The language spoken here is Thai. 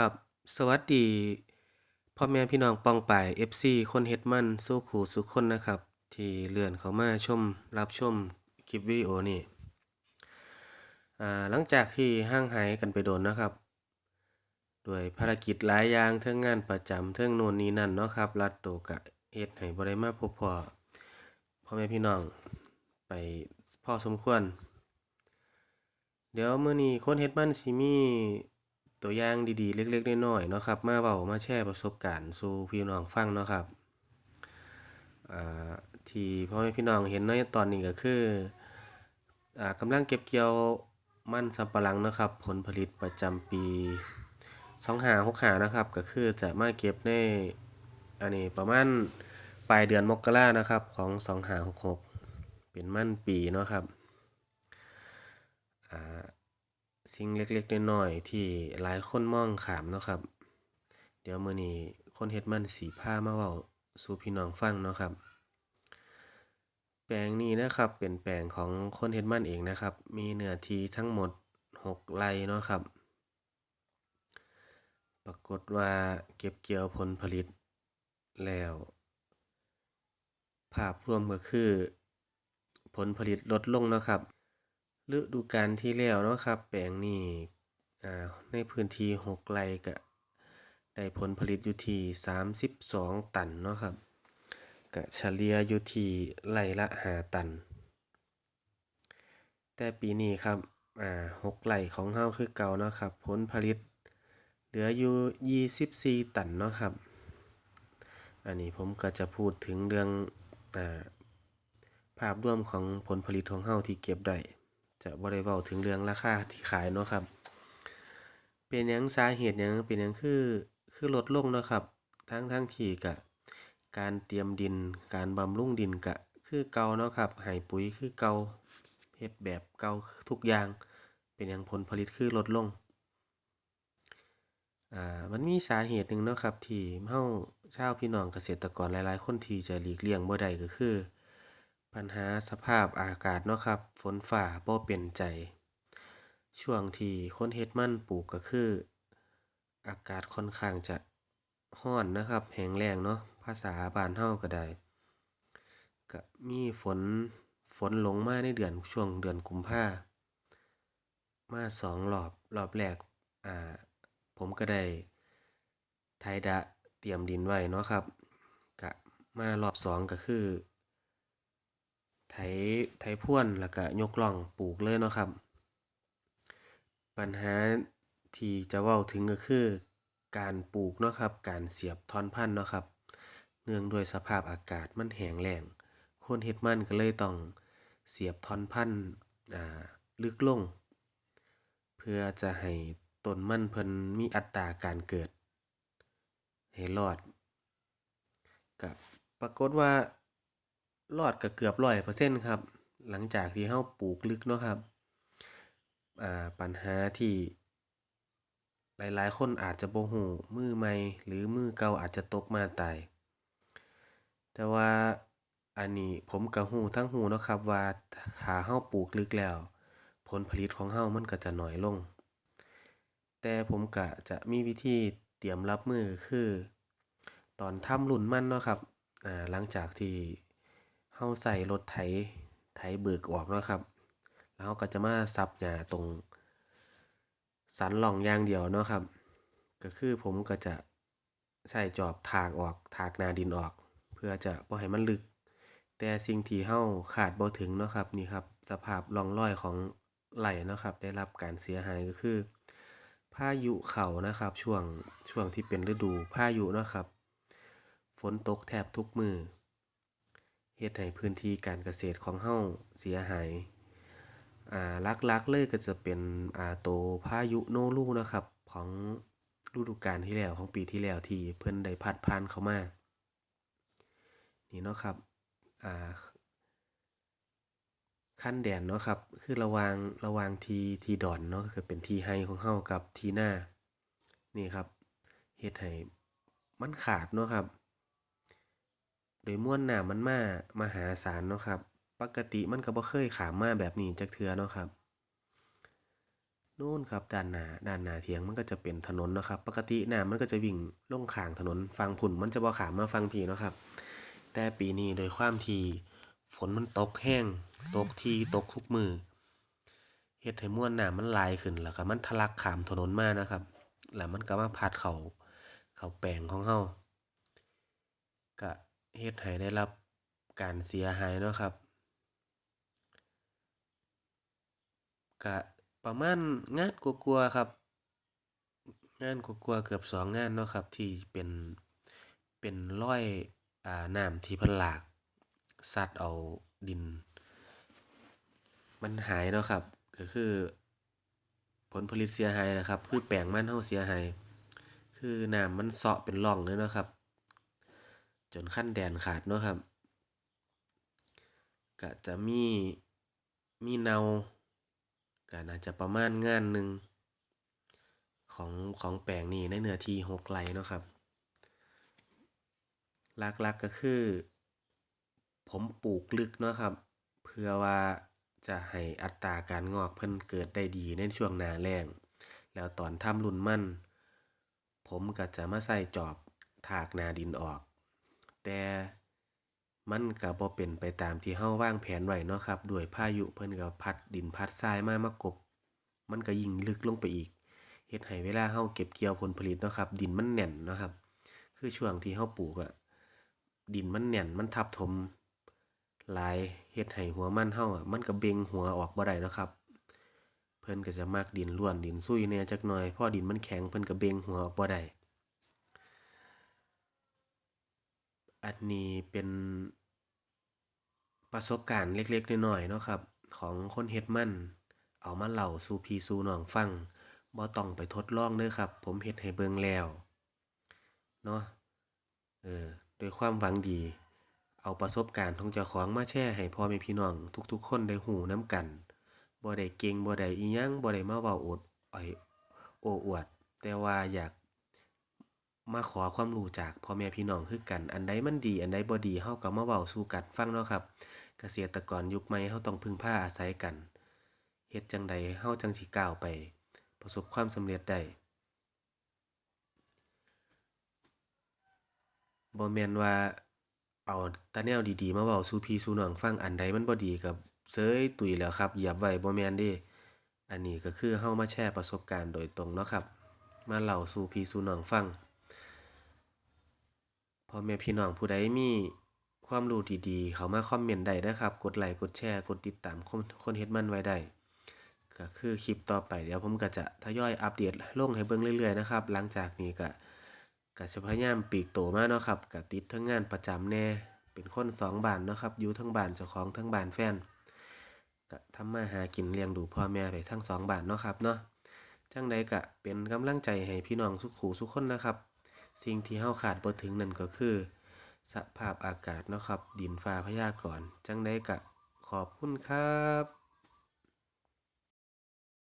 ครับ สวัสดีพ่อแม่พี่น้องปองป่าย FC คนเฮ็ดมันสู้ขู่สุขคนนะครับ ที่เลื่อนเข้ามาชมรับชมคลิปวิดีโอนี่หลังจากที่ห่างหายกันไปโดนนะครับ ด้วยภารกิจหลายอย่างเทิงงานประจำเทิงโน่นนี้นั่นเนาะครับรัดโตกะเฮ็ดให้บ่ได้มาพบพ่อพ่อแม่พี่น้องไปพ่อสมควร เดี๋ยวมื้อนี้คนเฮ็ดมันสิมี ตัวอย่างดีๆ เล็กๆน้อยๆเนาะครับ มาเว้ามาแชร์ประสบการณ์สู่พี่น้องฟังเนาะครับที่พ่อแม่พี่น้องเห็นในตอนนี้ก็คืออ่ากำลังเก็บเกี่ยวมันสำปะหลังเนาะครับ ผลผลิตประจำปี2565นะครับ ก็คือจะมาเก็บในอันนี้ประมาณปลายเดือนมกรานะครับ ของ2566เป็นมันปีเนาะครับอ่า สิ่งเล็กๆน้อยๆที่หลายคนมองขามเนาะครับ เดี๋ยวมื้อนี้คนเฮ็ดมันสิพามาเว้าสู่พี่น้องฟังเนาะครับ แปลงนี้นะครับเป็นแปลงของคนเฮ็ดมันเองนะครับ มีเนื้อที่ทั้งหมด6ไร่เนาะครับ ปรากฏว่าเก็บเกี่ยวผลผลิตแล้ว ภาพรวมก็คือ ผลผลิตลดลงเนาะครับ ฤดูกาลที่แล้วเนาะครับ แปลงนี้อ่าในพื้นที่6ไร่ก็ได้ผลผลิตอยู่ที่ 32 ตันเนาะครับก็เฉลี่ยอยู่ที่ไร่ละ5ตัน แต่ปีนี้ครับอ่า6ไร่ของเฮาคือเก่าเนาะครับ ผลผลิตเหลืออยู่ 24 ตันเนาะครับ อันนี้ผมก็จะพูดถึงเรื่องอ่าภาพรวมของผลผลิตของเฮาที่เก็บได้ จะบ่ได้เวาถึงเรื่องราคาที่ขายเนาะครับ เป็นหยังสาเหตุหยังเป็นหยังคือคือลดลงเนาะครับ ทั้งทั้งที่ก็การเตรียมดิน การบำรุงดินก็คือเก่าเนาะครับให้ปุ๋ยคือเก่าเฮ็ดแบบเก่าทุกอย่าง เป็นหยังผลผลิตคือลดลงอ่ามันมีสาเหตุหนึ่งเนาะครับที่เฮาชาวพี่น้องเกษตรกรหลาย ๆ คนที่จะหลีกเลี่ยงบ่ได้ก็คือ ปัญหาสภาพอากาศเนาะครับ ฝนฟ้าบ่เป็นใจ ช่วงที่คนเฮ็ดมันปลูกก็คือ อากาศค่อนข้างจะร้อนนะครับ แห้งแล้งเนาะ ภาษาบ้านเฮาก็ได้ก็มีฝนฝนลงมาในเดือนช่วงเดือนกุมภามาสองรอบรอบแรกอ่าผมก็ได้ไถดะเตรียมดินไว้เนาะครับก็มารอบสองก็คือ ไถไถพรวนแล้วก็ยกร่องปลูกเลยเนาะครับ ปัญหาที่จะเว้าถึงก็คือการปลูกเนาะครับ การเสียบท่อนพันธุ์เนาะครับ เนื่องด้วยสภาพอากาศมันแห้งแล้งคนเฮ็ดมันก็เลยต้องเสียบท่อนพันธุ์อ่าลึกลง เพื่อจะให้ต้นมันเพิ่นมีอัตราการเกิด ให้รอดก็ปรากฏว่า รอดก็เกือบ100%ครับ หลังจากที่เราปลูกลึกเนาะครับอ่าปัญหาที่หลายๆ คนอาจจะบ่รู้มือใหม่ หรือมือเก่าอาจจะตกมาตายแต่ว่าอันนี้ผมก็รู้ทั้งรู้เนาะครับว่าถ้าเราปลูกลึกแล้ว ผลผลิตของเรามันก็จะน้อยลง แต่ผมก็จะมีวิธีเตรียมรับมือคือ ตอนทำรุ่นมันเนาะครับอ่าหลังจากที่ เราใช้รถไถไถเบิกออกนะครับ แล้วเราก็จะมาซับหญ้าตรง สันหล่องอย่างเดียวเนาะครับ ก็คือผมก็จะใช้จอบถากออกถากนาดินออก เพื่อจะบ่ให้มันลึก แต่สิ่งที่เราคาดบ่ถึงเนาะครับนี่ครับ สภาพร่องรอยของไร่เนาะครับ ได้รับการเสียหายก็คือ พายุเข้านะครับ ช่วงช่วงที่เป็นฤดูพายุเนาะครับ ฝนตกแทบทุกมือ เฮ็ดให้พื้นที่การเกษตรของเราเสียหาย อ่า หลักๆเลยก็จะเป็น อ่าตัวพายุโนรูนะครับ ของฤดูกาลที่แล้ว ของปีที่แล้วที่เพิ่นได้พัดผ่านเข้ามา นี่เนาะครับ อ่าคันแดนเนาะครับ คือระวางระวางทีทีดอนเนาะคือเป็นทีไร่ของเรากับที่นานี่ครับเฮ็ดให้มันขาดเนาะครับ โดยมวลน้ำมันมามหาศาลเนาะครับ ปกติมันก็บ่เคยขามมาแบบนี้จักเทือเนาะครับนู่นครับด้านหน้าด้านหน้าเถียงมันก็จะเป็นถนนเนาะครับ ปกติน้ำมันก็จะวิ่งลงข้างถนนฝั่งพุ่นมันจะบ่ขามมาฝั่งพี่เนาะครับ แต่ปีนี้โดยความที่ฝนมันตกแห้งตกทีตกทุกมือเฮ็ดให้มวลน้ำมันลายขึ้นแล้วก็มันทะลักขามถนนมานะครับ แล้วมันก็มาพัดเข้าเข้าแปลงของเฮาก็ เฮ็ดให้ได้รับการเสียหายเนาะครับก็ประมาณงานกว่าๆครับ งานกว่าๆเกือบสองงานเนาะครับ ที่เป็นเป็นร้อยอ่าน้ำที่พิ่นหลากซัดเอาดิน มันหายเนาะครับ ก็คือ ผลผลิตเสียหายนะครับ คือแปลงมันเฮาเสียหายคือน้ำมันเซาะเป็นร่องเลยเนาะครับ จนคันแดนขาดเนาะครับก็จะมีมีเนาก็น่าจะประมาณงานหนึ่งของของแปลงนี้ในเนื้อที่หกไร่เนาะครับหลักๆกก็คือ ผมปลูกลึกเนาะครับ เพื่อว่าจะให้อัตราการงอกเพิ่นเกิดได้ดีในช่วงหน้าแล้งแล้วตอนทำรุ่นมั่น ผมก็จะมาใส่จอบถากนาดินออก แต่มันก็บ่เป็นไปตามที่เฮาวางแผนไว้เนาะครับ ด้วยพายุเพิ่นก็พัดดินพัดทรายมามากบ มันก็ยิ่งลึกลงไปอีกเฮ็ดให้เวลาเฮาเก็บเกี่ยวผลผลิตเนาะครับ ดินมันแน่นเนาะครับ คือช่วงที่เฮาปลูกอะดินมันแน่นมันทับถมหลายเฮ็ดให้หัวมันเฮาอะมันก็เบ่งหัวออกบ่ได้เนาะครับ เพิ่นก็จะมักดินร่วนดินซุยแน่จักหน่อยพอดินมันแข็งเพิ่นก็เบ่งหัวออกบ่ได้ อันนี้เป็นประสบการณ์เล็กๆน้อยๆเนาะครับ ของคนเฮ็ดมัน เอามาเล่าสู่พี่สู่น้องฟังบ่ต้องไปทดลองเด้อครับ ผมเฮ็ดให้เบิ่งแล้วเนาะเออด้วยความหวังดี เอาประสบการณ์ของเจ้าของมาแชร์ให้พ่อแม่พี่น้องทุกๆ คนได้รู้นำกันบ่ได้เก่งบ่ได้อิหยังบ่ได้มาเว้าอดอ้อยโอ้อวด แต่ว่าอยาก มาขอความรู้จากพ่อแม่พี่น้องคือกัน อันใดมันดี อันใดบ่ดีเฮาก็มาเว้าสู่กันฟังเนาะครับ เกษตรกรยุคใหม่เฮาต้องพึ่งพาอาศัยกันเฮ็ดจังใดเฮาจังสิก้าวไป ประสบความสำเร็จได้บ่แม่นว่าเอาต่แนวดีๆ มาเว้าสู่พี่สู่น้องฟังอันใดมันบ่ดีก็เสยตุยแหล้วครับเหยียบไว้บ่แม่นเดะอันนี้ก็คือเฮามาแชร์ประสบการณ์โดยตรงเนาะครับ มาเล่าสู่พี่สู่น้องฟัง พ่อแม่พี่น้องผู้ใดมีความรู้ดีๆ เข้ามาคอมเมนต์ได้เด้อครับ กดไลค์กดแชร์ กดติดตามคนคนเฮ็ดมันไว้ได้ก็คือคลิปต่อไปเดี๋ยวผมก็จะทยอยอัปเดตลงให้เบิ่งเรื่อยๆนะครับ หลังจากนี้ก็ก็จะพยายามปีกโตมาเนาะครับก็ติดทั้งงานประจำแน่ เป็นคนสองบ้านเนาะครับอยู่ทั้งบ้านเจ้าของทั้งบ้านแฟนก็ทำมาหากินเลี้ยงดูพ่อแม่ไปทั้งสองบ้านเนาะครับเนาะจังใดก็เป็นกำลังใจให้พี่น้องสุขุสุขคนนะครับ สิ่งที่เฮาขาดบ่ถึงนั่นก็คือ สภาพอากาศเนาะครับ ดินฟ้าพยากรณ์จังไดก็ขอบคุณครับ